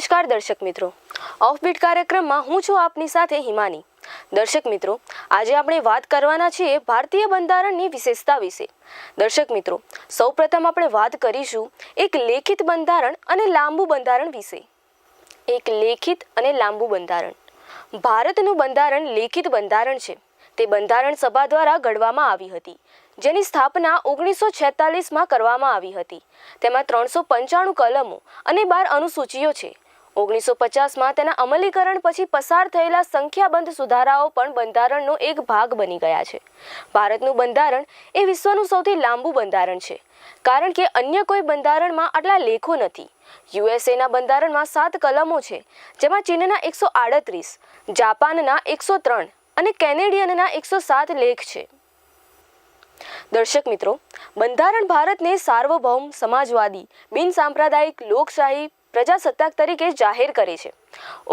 નમસ્કાર દર્શક મિત્રો. ઓફબીટ કાર્યક્રમમાં હું છું આપની સાથે હિમાની. દર્શક મિત્રો, આજે આપણે વાત કરવાના છીએ ભારતીય બંધારણની વિશેષતા વિશે. દર્શક મિત્રો, સૌપ્રથમ આપણે વાત કરીશું એક લેખિત બંધારણ અને લાંબુ બંધારણ વિશે. એક લેખિત અને લાંબુ બંધારણ. ભારતનું બંધારણ લેખિત બંધારણ છે. તે બંધારણ સભા દ્વારા ઘડવામાં આવી હતી. જેની સ્થાપના ઓગણીસો છેતાલીસમાં કરવામાં આવી હતી. તેમાં ત્રણસો પંચાણું કલમો અને બાર અનુસૂચિઓ છે. ઓગણીસો પચાસમાં તેના અમલીકરણ પછી પસાર થયેલા સંખ્યાબંધ સુધારાઓ પણ બંધારણનો એક ભાગ બની ગયા છે. ભારતનું બંધારણ એ વિશ્વનું સૌથી લાંબુ બંધારણ છે. કારણ કે અન્ય કોઈ બંધારણમાં આટલા લેખો નથી. યુએસએના બંધારણમાં સાત કલમો છે, જેમાં ચીનના એકસો આડત્રીસ, જાપાનના એકસો ત્રણ અને કેનેડિયનના એકસો સાત લેખ છે. દર્શક મિત્રો, બંધારણ ભારતને સાર્વભૌમ, સમાજવાદી બિન સાંપ્રદાયિક લોકશાહી પ્રજાસત્તાક તરીકે જાહેર કરે છે.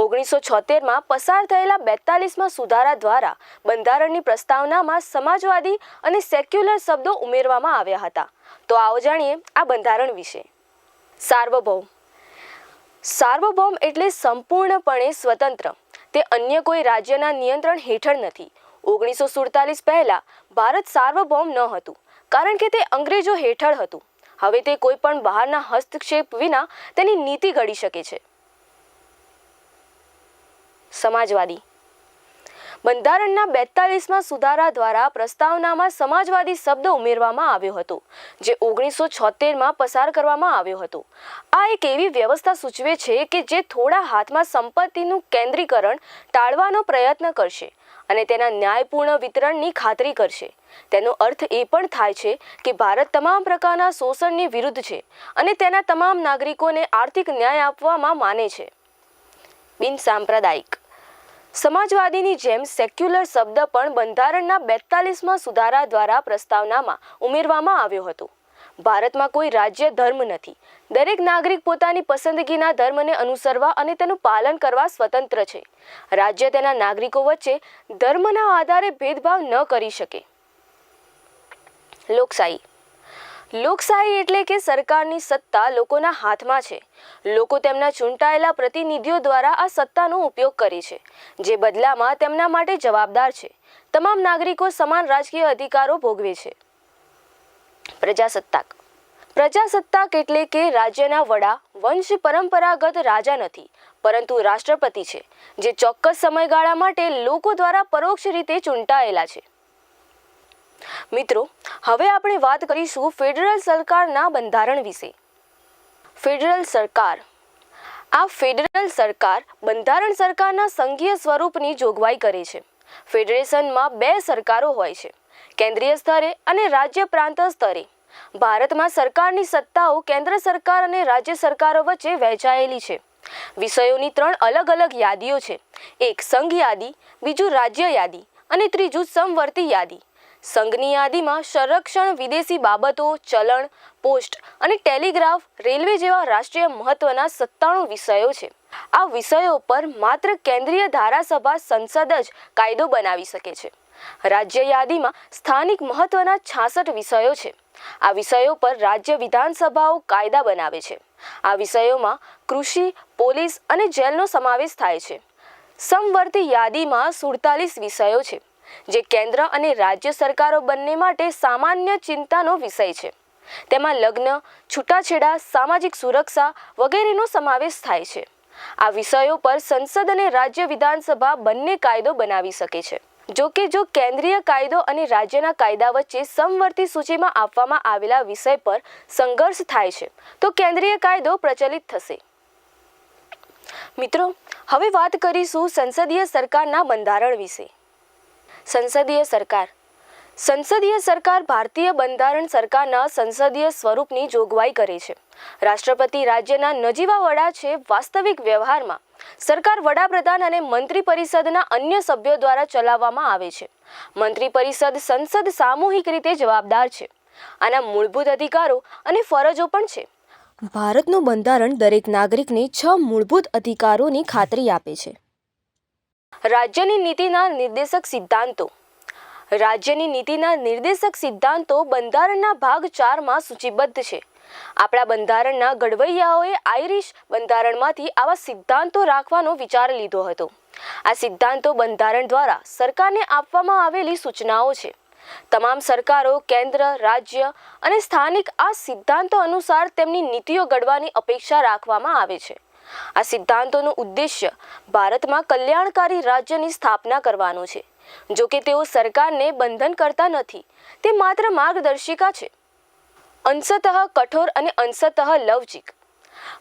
ઓગણીસો છોતેરમાં પસાર થયેલા બેતાલીસમાં સુધારા દ્વારા બંધારણની પ્રસ્તાવનામાં સમાજવાદી અને સેક્યુલર શબ્દો ઉમેરવામાં આવ્યા હતા. તો આવો જાણીએ આ બંધારણ વિશે. સાર્વભૌમ. સાર્વભૌમ એટલે સંપૂર્ણપણે સ્વતંત્ર. તે અન્ય કોઈ રાજ્યના નિયંત્રણ હેઠળ નથી. ઓગણીસો સુડતાલીસ પહેલાં ભારત સાર્વભૌમ ન હતું, કારણ કે તે અંગ્રેજો હેઠળ હતું. હવે તે કોઈ પણ બહારના હસ્તક્ષેપ વિના તેની નીતિ ઘડી શકે છે. સમાજવાદી. બંધારણના બેતાલીસમાં સુધારા દ્વારા પ્રસ્તાવનામાં સમાજવાદી શબ્દ ઉમેરવામાં આવ્યો હતો, જે ઓગણીસો છોતેરમાં પસાર કરવામાં આવ્યો હતો. આ એક એવી વ્યવસ્થા સૂચવે છે કે જે થોડા હાથમાં સંપત્તિનું કેન્દ્રીકરણ ટાળવાનો પ્રયત્ન કરશે. અને તેના ન્યાયપૂર્ણ વિતરણની ખાતરી કરશે. તેનો અર્થ એ પણ થાય છે કે ભારત તમામ પ્રકારના શોષણની વિરુદ્ધ છે અને તેના તમામ નાગરિકોને આર્થિક ન્યાય આપવામાં માને છે. બિનસાંપ્રદાયિક સમાજવાદીની જેમ સેક્યુલર શબ્દ પણ બંધારણના બેતાલીસમાં સુધારા દ્વારા પ્રસ્તાવનામાં ઉમેરવામાં આવ્યો હતો. ભારતમાં કોઈ રાજ્ય ધર્મ નથી. દરેક નાગરિક પોતાની પસંદગીના ધર્મને અનુસરવા અને તેનું પાલન કરવા સ્વતંત્ર છે. રાજ્ય તેના નાગરિકો વચ્ચે ધર્મના આધારે ભેદભાવ ન કરી શકે. લોકશાહી. લોકશાહી એટલે કે સરકારની સત્તા લોકોના હાથમાં છે. લોકો તેમના ચૂંટાયેલા પ્રતિનિધિઓ દ્વારા આ સત્તાનો ઉપયોગ કરે છે, જે બદલામાં તેમના માટે જવાબદાર છે. તમામ નાગરિકો સમાન રાજકીય અધિકારો ભોગવે છે. પ્રજાસત્તાક. પ્રજાસત્તાક એટલે કે રાજ્યના વડા વંશ પરંપરાગત રાજા નથી, પરંતુ રાષ્ટ્રપતિ છે, જે ચોક્કસ સમયગાળા માટે લોકો દ્વારા પરોક્ષ રીતે ચૂંટાયેલા છે. મિત્રો, હવે આપણે વાત કરીશું ફેડરલ સરકારના બંધારણ વિશે. ફેડરલ સરકાર. આ ફેડરલ સરકાર બંધારણ સરકારના સંઘીય સ્વરૂપની જોગવાઈ કરે છે. ફેડરેશનમાં બે સરકારો હોય છે. કેન્દ્રીય સ્તરે અને રાજ્ય પ્રાંત સ્તરે. ભારતમાં સરકારની સત્તાઓ કેન્દ્ર સરકાર અને રાજ્ય સરકારો વચ્ચે વહેંચાયેલી છે. વિષયોની ત્રણ અલગ અલગ યાદીઓ છે. એક સંઘ યાદી, બીજું રાજ્ય યાદી અને ત્રીજું સમવર્તી યાદી. સંઘની યાદીમાં સંરક્ષણ, વિદેશી બાબતો, ચલણ, પોસ્ટ અને ટેલિગ્રાફ, રેલવે જેવા રાષ્ટ્રીય મહત્વના સત્તાણું વિષયો છે. આ વિષયો પર માત્ર કેન્દ્રીય ધારાસભા સંસદ જ કાયદો બનાવી શકે છે. રાજ્ય યાદીમાં સ્થાનિક મહત્વના છાસઠ વિષયો છે. આ વિષયો પર રાજ્ય વિધાનસભાઓ કાયદા બનાવે છે. આ વિષયોમાં કૃષિ, પોલીસ અને જેલનો સમાવેશ થાય છે. સમવર્તી યાદીમાં સુડતાલીસ વિષયો છે, જે કેન્દ્ર અને રાજ્ય સરકારો બંને માટે સામાન્ય ચિંતાનો વિષય છે. તેમાં લગ્ન, છૂટાછેડા, સામાજિક સુરક્ષા વગેરેનો સમાવેશ થાય છે. આ વિષયો પર સંસદ અને રાજ્ય વિધાનસભા બંને કાયદો બનાવી શકે છે. જો કે જો કેન્દ્રીય કાયદો અને રાજ્યના કાયદા વચ્ચે સમવર્તી સૂચિમાં આપવામાં આવેલા વિષય પર સંઘર્ષ થાય છે, તો કેન્દ્રીય કાયદો પ્રચલિત થશે. મિત્રો, હવે વાત કરીશું સંસદીય સરકારના બંધારણ વિશે. સંસદીય સરકાર. સંસદીય સરકાર ભારતીય બંધારણ સરકારના સંસદીય સ્વરૂપની જોગવાઈ કરે છે. રાષ્ટ્રપતિ રાજ્યના નજીવા વડા છે વાસ્તવિક વ્યવહારમાં. સરકાર વડાપ્રધાન અને મંત્રી પરિષદના અન્ય સભ્યો દ્વારા ચલાવવામાં આવે છે. મંત્રી પરિષદ સંસદ સામૂહિક રીતે જવાબદાર છે. આના મૂળભૂત અધિકારો અને ફરજો પણ છે. ભારતનું બંધારણ દરેક નાગરિકને છ મૂળભૂત અધિકારોની ખાતરી આપે છે. રાજ્યની નીતિના નિર્દેશક સિદ્ધાંતો. રાજ્યની નીતિના નિર્દેશક સિદ્ધાંતો બંધારણના ભાગ ચારમાં સૂચિબદ્ધ છે. આપણા બંધારણના ઘડવૈયાઓએ આયરિશ બંધારણમાંથી આવા સિદ્ધાંતો રાખવાનો વિચાર લીધો હતો. આ સિદ્ધાંતો બંધારણ દ્વારા સરકારને આપવામાં આવેલી સૂચનાઓ છે. તમામ સરકારો, કેન્દ્ર, રાજ્ય અને સ્થાનિક આ સિદ્ધાંતો અનુસાર તેમની નીતિઓ ઘડવાની અપેક્ષા રાખવામાં આવે છે. આ સિદ્ધાંતોનો ઉદ્દેશ્ય ભારતમાં કલ્યાણકારી રાજ્યની સ્થાપના કરવાનો છે. જો કે તેઓ સરકારને બંધન કરતા નથી, તે માત્ર માર્ગદર્શિકા છે. અંશતઃ કઠોર અને અંશતઃ લવચિક.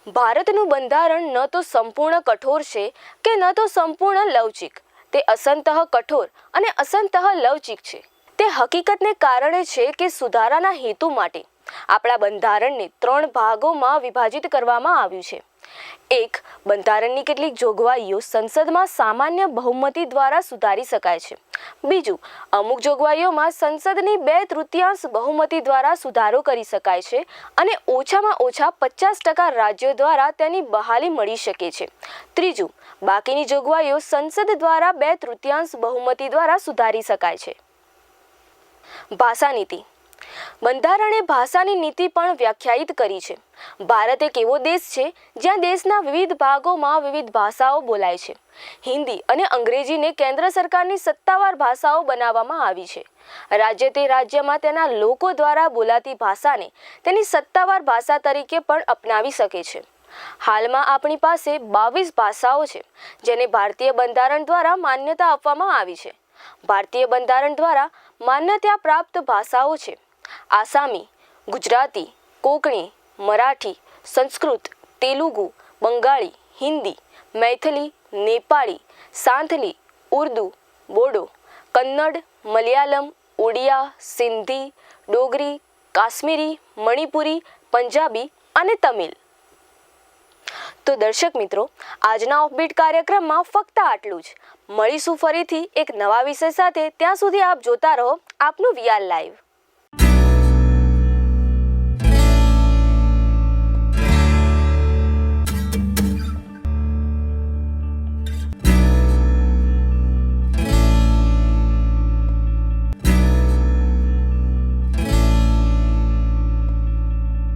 ભારતનું બંધારણ ન તો સંપૂર્ણ કઠોર છે કે ન તો સંપૂર્ણ લવચિક. તે અસંતઃ કઠોર અને અસંતઃ લવચિક છે. તે હકીકતને કારણે છે કે સુધારાના હેતુ માટે આપણા બંધારણને ત્રણ ભાગોમાં વિભાજિત કરવામાં આવ્યું છે. એક, બંધારણની કેટલીક જોગવાઈઓ સંસદમાં સામાન્ય બહુમતી દ્વારા સુધારી શકાય છે. બીજું, અમુક જોગવાઈઓમાં સંસદની બે તૃતીયાંશ બહુમતી દ્વારા સુધારો કરી શકાય છે અને ઓછામાં ઓછા પચાસ ટકા રાજ્યો દ્વારા તેની બહાલી મળી શકે છે. ત્રીજું, બાકીની જોગવાઈઓ સંસદ દ્વારા બે તૃતીયાંશ બહુમતી દ્વારા સુધારી શકાય છે. ભાષા નીતિ બંધારણે ભાષાની નીતિ પણ વ્યાખ્યાયિત કરી છે. ભારત એક એવો દેશ છે જ્યાં દેશના વિવિધ ભાગોમાં વિવિધ ભાષાઓ બોલાય છે. હિન્દી અને અંગ્રેજીને કેન્દ્ર સરકારની સત્તાવાર ભાષાઓ બનાવવામાં આવી છે. રાજ્ય તે રાજ્યમાં તેના લોકો દ્વારા બોલાતી ભાષાને તેની સત્તાવાર ભાષા તરીકે પણ અપનાવી શકે છે. હાલમાં આપણી પાસે બાવીસ ભાષાઓ છે, જેને ભારતીય બંધારણ દ્વારા માન્યતા આપવામાં આવી છે. ભારતીય બંધારણ દ્વારા માન્યતા પ્રાપ્ત ભાષાઓ છે. આસામી, ગુજરાતી, કોંકણી, મરાઠી, સંસ્કૃત, તેલુગુ, બંગાળી, હિન્દી, મૈથિલી, નેપાળી, સાંથલી, ઉર્દુ, બોડો, કન્નડ, મલયાલમ, ઓડિયા, સિંધી, ડોગરી, કાશ્મીરી, મણિપુરી, પંજાબી અને તમિલ. તો દર્શક મિત્રો, આજના ઓફબીટ કાર્યક્રમમાં ફક્ત આટલું જ. મળીશું ફરીથી એક નવા વિષય સાથે. ત્યાં સુધી આપ જોતા રહો આપનું વીઆર લાઈવ